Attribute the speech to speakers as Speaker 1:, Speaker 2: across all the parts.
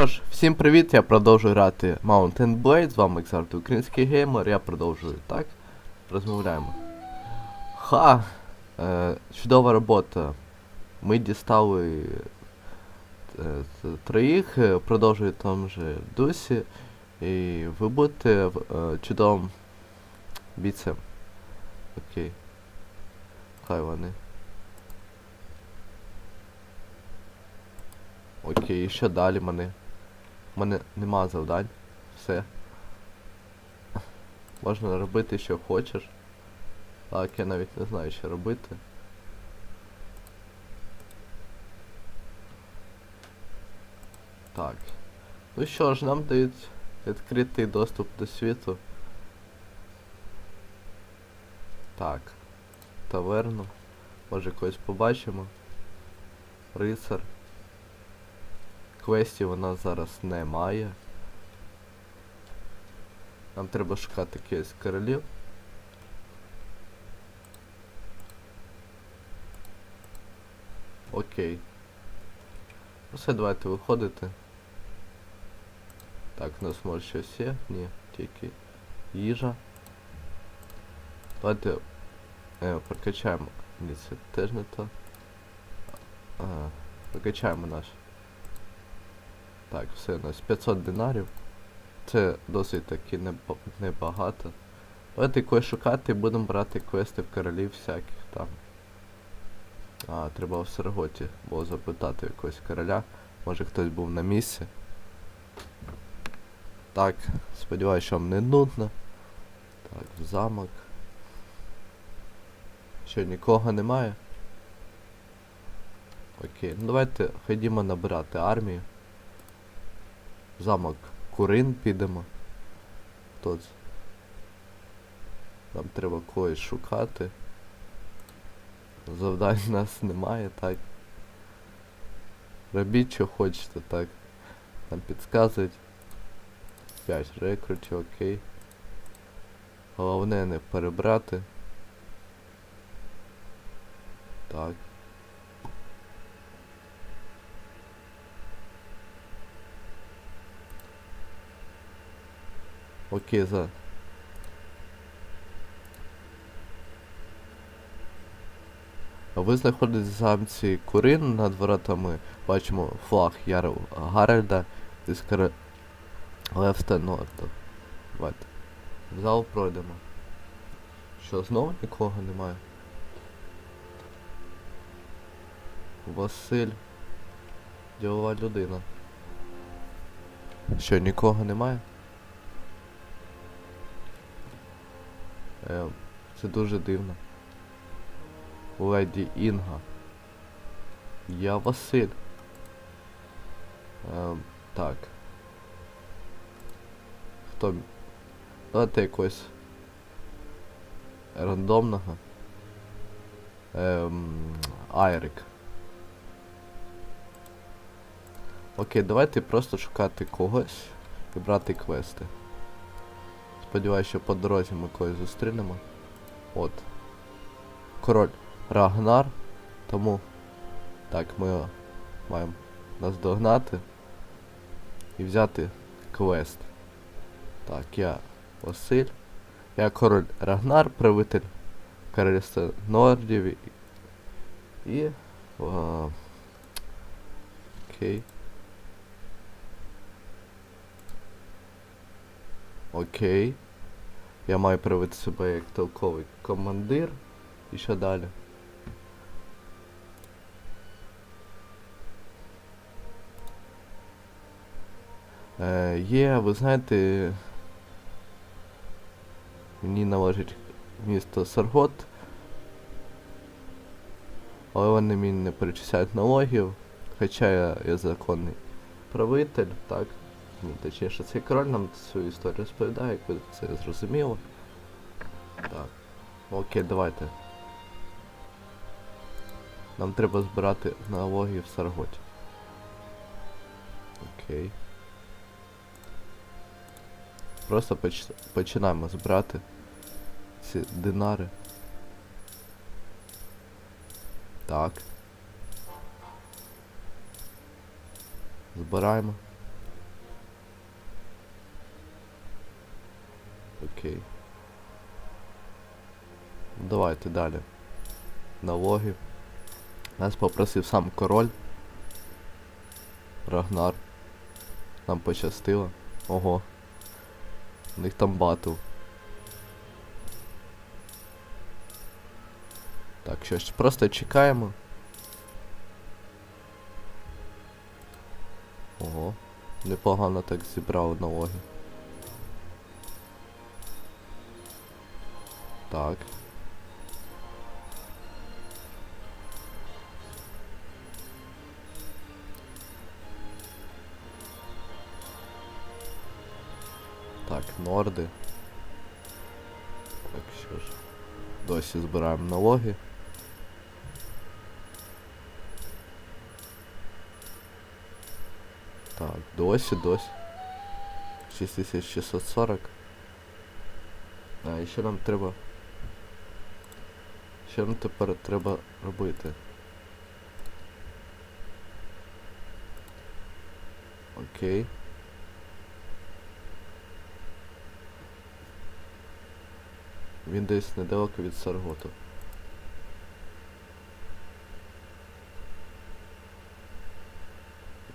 Speaker 1: що ж, всім привіт, я продовжую грати Mountain Blade, з вами як завжди український геймер, я продовжую, так? Розмовляємо. Ха! Е, чудова робота. Ми дістали е, троїх, е, продовжую тому же дусі. І ви будете е, чудовим бійцем. Окей. Хай вони. Окей, що далі мене? У мене нема завдань. Все. Можна робити, що хочеш. Так, я навіть не знаю, що робити. Так. Ну що ж, нам дають відкритий доступ до світу. Так. Таверну. Може когось побачимо. Рицар. Квестів нас зараз немає. Нам треба шукати якихось королів. Окей. Ну все, давайте виходити. Так, у нас може щось є? Ні, тільки їжа. Давайте е, прокачаємо. Ні, це теж не то. Ага, прокачаємо наш. Так, все, у нас 500 динарів. Це досить таки небагато. Давайте когось шукати будемо брати квести в королів всяких там. А, треба в Сарготі було запитати якогось короля. Може хтось був на місці. Так, сподіваюся, що вам не нудно. Так, в замок. Що, нікого немає? Окей, ну давайте ходімо набирати армію. Замок Курин підемо. Тут. Нам треба когось шукати. Завдань у нас немає, так. Робіть, що хочете, так. Нам підказують. 5 рекрутів, окей. Головне не перебрати. Так. Окей, за. Ви знаходитесь в замці Курин над воротами. Бачимо флаг Яру Гаральда із Королевства Норду. Давайте. В зал пройдемо. Що, знову нікого немає? Василь. Ділова людина. Що, нікого немає? Це дуже дивно. Леді Інга. Я Василь. Ем, так. Хто? Давайте якось рандомного. Ем, Айрик. Окей, давайте просто шукати когось і брати квести. Сподіваюся, що по дорозі ми когось зустрінемо. От. Король Рагнар. Тому. Так, ми його маємо наздогнати. І взяти квест. Так, я Василь. Я король Рагнар, правитель королівства Нордів. І. і а, окей. Окей. Я маю проявити себе як толковий командир. І що далі? Е, є, ви знаєте. Мені належить місто Саргот. Але вони мені не перечисляють налогів. Хоча я, я законний правитель, так. Ну, точніше, цей король нам свою історію розповідає, як ви це зрозуміли. Так. Окей, давайте. Нам треба збирати налоги в Сарготі. Окей. Просто поч... починаємо збирати ці динари. Так. Збираємо. Окей. Давайте далі. Налоги. Нас попросив сам король. Рагнар. Нам пощастило. Ого. У них там батл. Так, що ж, просто чекаємо. Ого. Непогано так зібрали налоги. Так. Так, норди. Так, що ж. Досі збираємо налоги. Так, досі, досі. 6640. А, що нам треба. Що нам тепер треба робити? Окей. Він десь недалеко від Сарготу.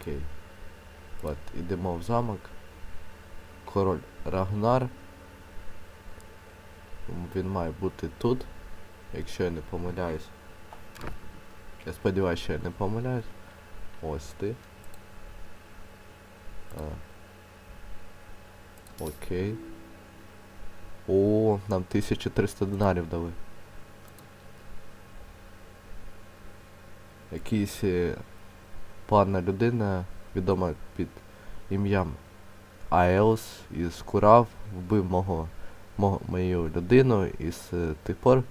Speaker 1: Окей. От, ідемо в замок. Король Рагнар. Він має бути тут, якщо я не помиляюсь. Я сподіваюся, що я не помиляюсь. Ось ти. А. Окей. О, нам 1300 динарів дали. Якийсь е, пана людина, відома під ім'ям Аелс із Курав, вбив мого, мого мою людину і з е, тих пор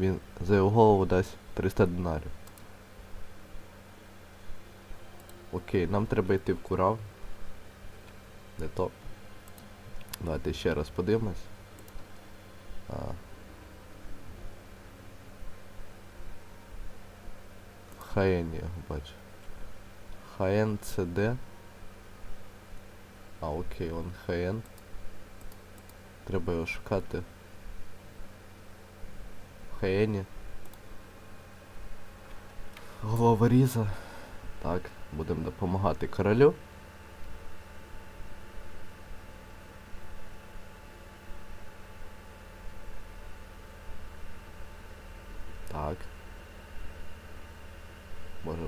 Speaker 1: він за його голову дасть 300 динарів. Окей, нам треба йти в Курав. Не то. Давайте ще раз подивимось. А. В я його бачу. Хаєн це де? А, окей, он Хаєн. Треба його шукати. В Хаєні. Головоріза. Так, будемо допомагати королю. Так. Може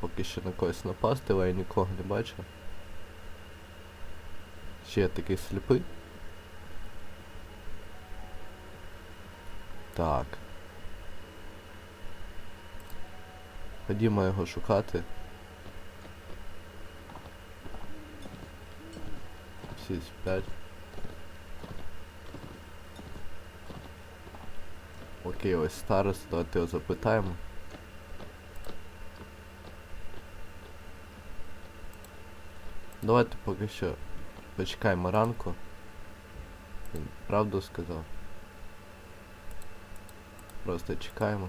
Speaker 1: поки що на когось напасти, але я нікого не бачу. Ще я такий сліпий. Так. Ходімо його шукати. Всі спять. Окей, ось старост, давайте його запитаємо. Давайте поки що почекаємо ранку. Він правду сказав. Просто чекаємо.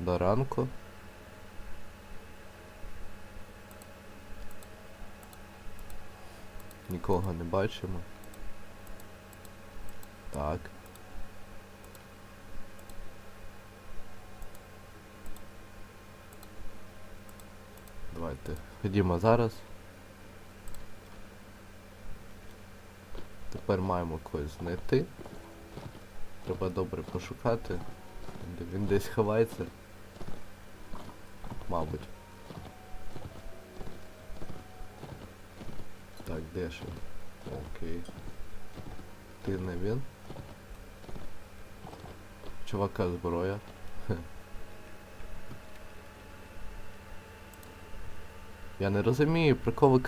Speaker 1: До ранку. Нікого не бачимо. Так. Давайте ходімо зараз. Тепер маємо когось знайти. Треба добре пошукати. Він десь ховається. Мабуть. Так, де ж він? Окей. Ти не він? Чувака зброя. Я не розумію, про кого ви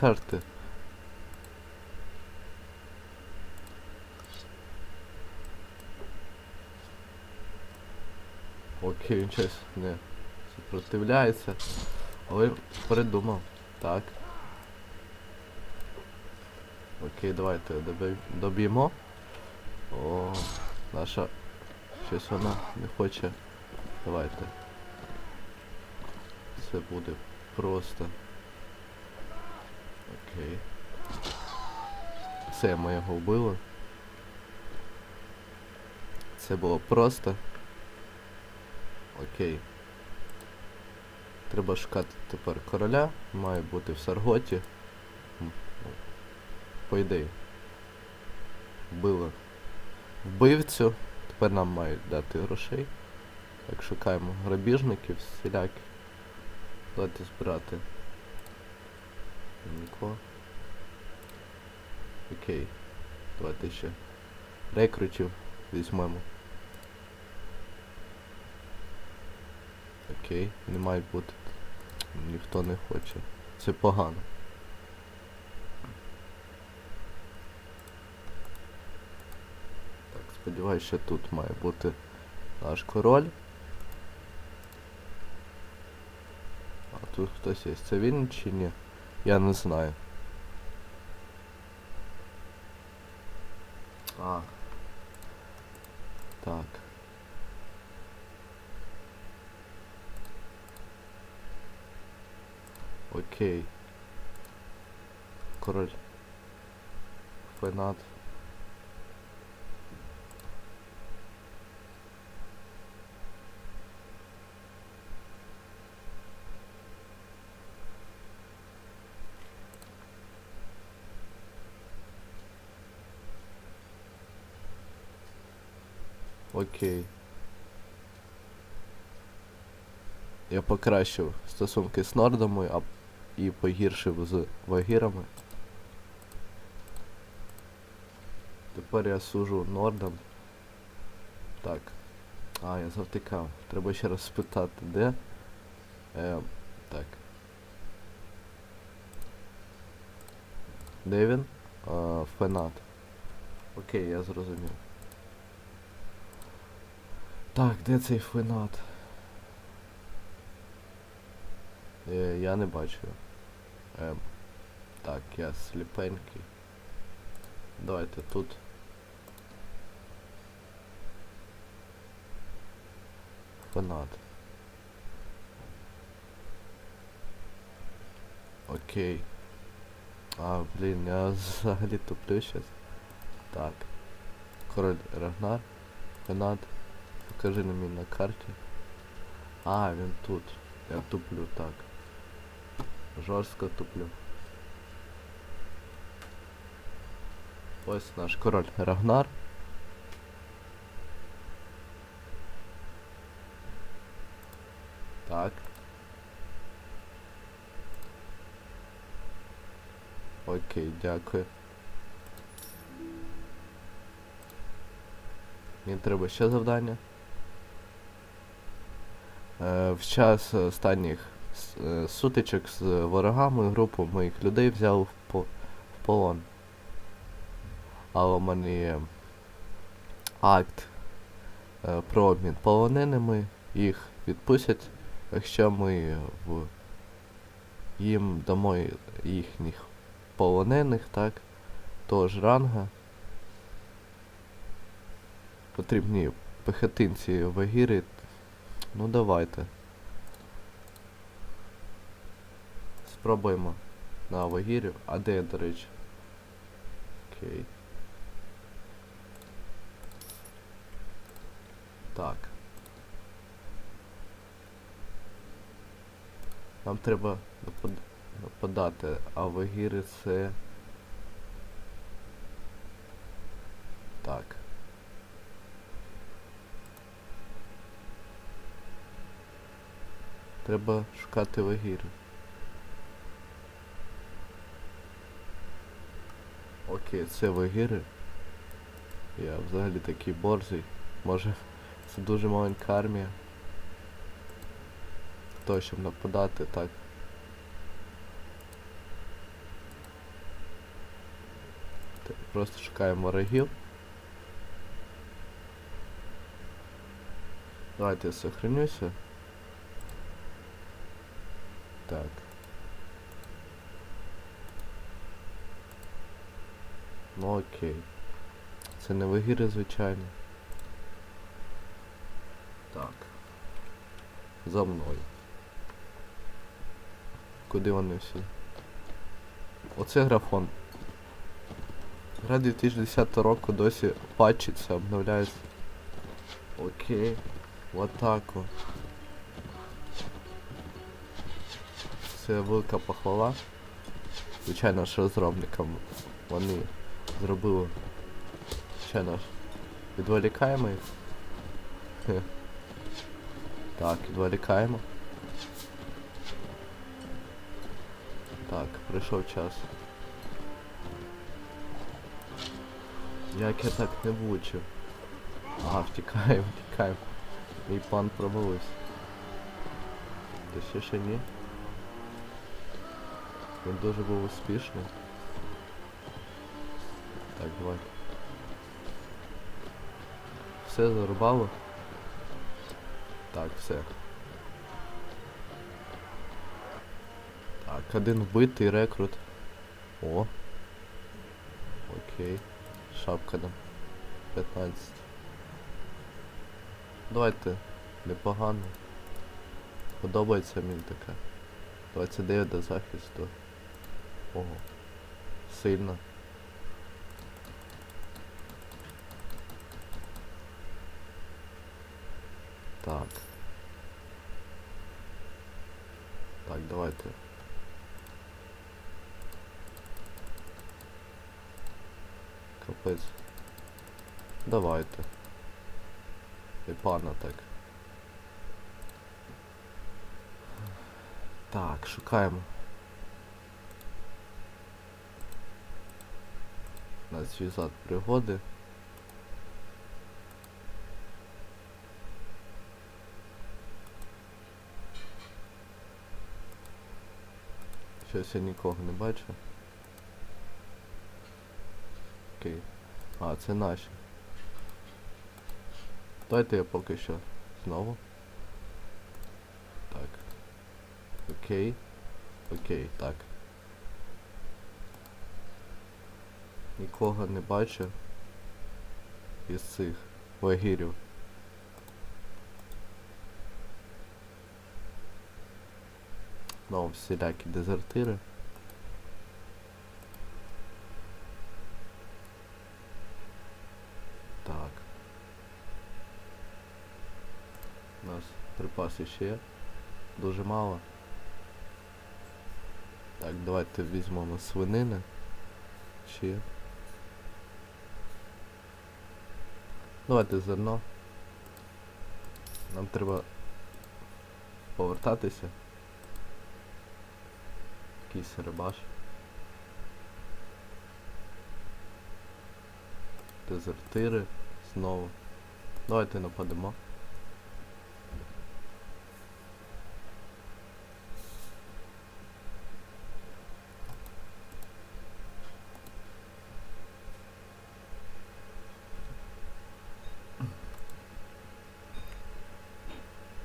Speaker 1: Окей, він щось не супротивляється. Але передумав. Так. Окей, давайте доб'ємо. О, наша щось вона не хоче. Давайте. Це буде просто. Окей. Все, ми його вбили. Це було просто. Окей. Треба шукати тепер короля. Має бути в Сарготі. Ну, По ідеї. Вбили вбивцю. Тепер нам мають дати грошей. Так, шукаємо грабіжників всіляких. Давайте збирати. Нікого. Окей. Давайте ще рекрутів візьмемо. Окей, не має бути. Ніхто не хоче. Це погано. Так, сподіваюсь, що тут має бути наш король. А тут хтось є. Це він чи ні? Я не знаю. А. Так. Окей. Король. Фенат. Окей. Я покращив стосунки з Нордами, а і погіршив з вагірами. Тепер я сужу Нордом. Так. А, я завтикав. Треба ще раз спитати, де. Е, так. Де він? А, Фенат. Окей, я зрозумів. Так, де цей фенат? Е, я не бачу. Ем, так, я сліпенький. Давайте тут. Фанат. Окей. А, блін, я взагалі туплю щас. Так. Король Рагнар. Фанат. Покажи на мені на карті. А, він тут. Я туплю так. Жорстко туплю. Ось наш король Рагнар. Так. Окей, дякую. Мені треба ще завдання. Е, в час останніх е, сутичок з ворогами групу моїх людей взяв в, в полон. Але у мене є акт е, про обмін полоненими. Їх відпустять, якщо ми в їм дамо їхніх полонених, так, того ж ранга. Потрібні пехотинці вагіри. Ну давайте. Спробуємо на вагірю. А де, до речі? Окей. Так. Нам треба нападати, а вагіри це... Так. Треба шукати вагіри. Це вагіри. Я взагалі такий борзий. Може це дуже маленька армія. То, щоб нападати, так. Так, Просто шукаємо ворогів. Давайте я сохранюся. Так. Ну окей. Це не вигіри, звичайно. Так. За мною. Куди вони всі? Оце графон. Гра 2010 року досі патчиться, обновляється. Окей. В атаку. Це велика похвала. Звичайно ж розробникам. Вони зробили. Звичайно ж. Відволікаємо їх. Так, відволікаємо. Так, прийшов час. Як я так не влучив? А, втікаємо, втікаємо. Мій план провалився. Ще ще ні. Він дуже був успішний. Давай. Все зарубало? Так, все. Так, один вбитий рекрут. О. Окей. Шапка там. 15. Давайте. Непогано. Подобається мені таке. 29 до захисту. Ого. Сильно. Так. Так, давайте. Капець. Давайте. І пана так. Так, шукаємо. У нас візат пригоди. Щось я нікого не бачу. Окей. А, це наші. Давайте я поки що знову. Так. Окей. Окей, так. Нікого не бачу. Із цих вагірів. Ну, всілякі дезертири. Так. У нас припасів ще. Дуже мало. Так, давайте візьмемо свинини. Ще. Давайте зерно. Нам треба повертатися. Якийсь рибаш. Дезертири знову. Давайте нападемо.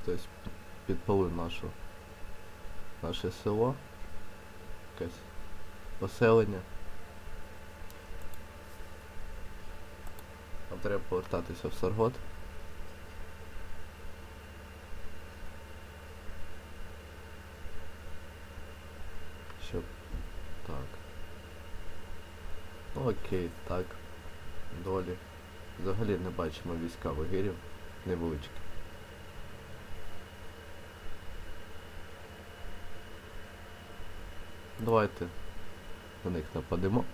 Speaker 1: Хтось підпалив нашу наше село. Якесь поселення. Нам треба повертатися в Саргот. Щоб... Так. Ну окей, так. Долі. Взагалі не бачимо війська вагірів. Невеличкі. Давайте на них нападемо.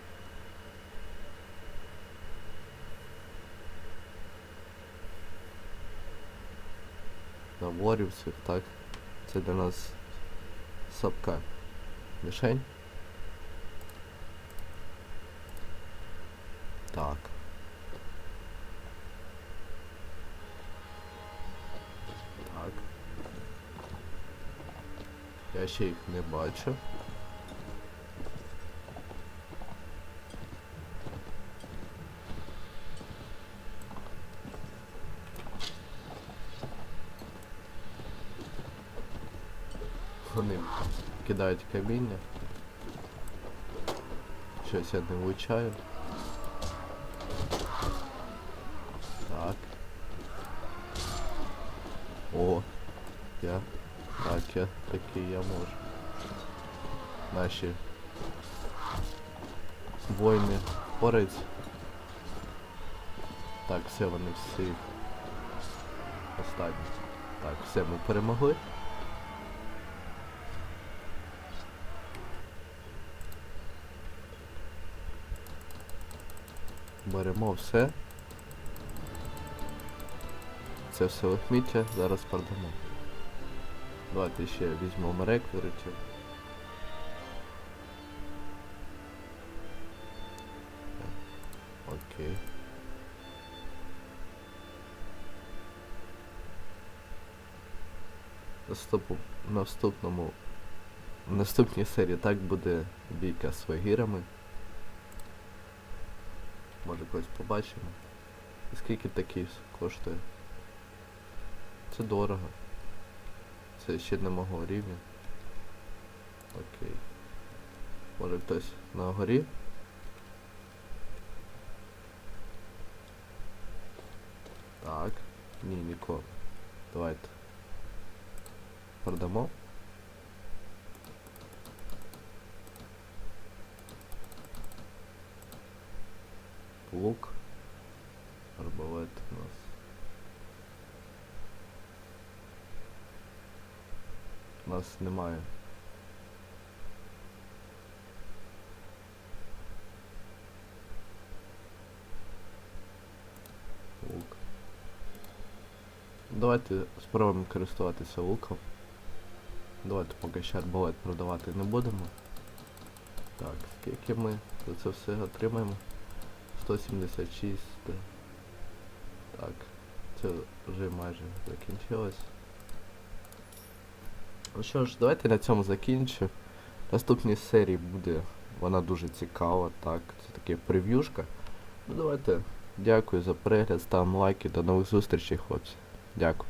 Speaker 1: На ворівців, так. Це для нас сапка. Мішень. Так. Так. Я ще їх не бачу. Вони кидають каміння. Щось я не влучаю. Так. О, я. Так, я такий я можу. Наші воїни впорається. Так, все, вони всі. Останні. Так, все, ми перемогли. Беремо все. Це все лихміття, зараз продамо. Давайте ще візьмемо реквіритів. Окей. Наступу, наступному наступній серії так буде бійка з вагірами. Може колись побачимо. І скільки такий коштує? Це дорого. Це ще не мого рівня. Окей. Може хтось на горі? Так. Ні, нікого. Давайте. Продамо. Лук. Арбалет у нас. У нас немає. Лук. Давайте спробуємо користуватися луком. Давайте поки ще арбалет продавати не будемо. Так, скільки ми за це все отримаємо? 176. да. Так, це вже майже закінчилось. Ну що ж, давайте на цьому закінчу. Наступній серії буде вона дуже цікава, так, це таке прев'юшка. Ну давайте, дякую за перегляд, ставимо лайки, до нових зустрічей, хлопці. Дякую.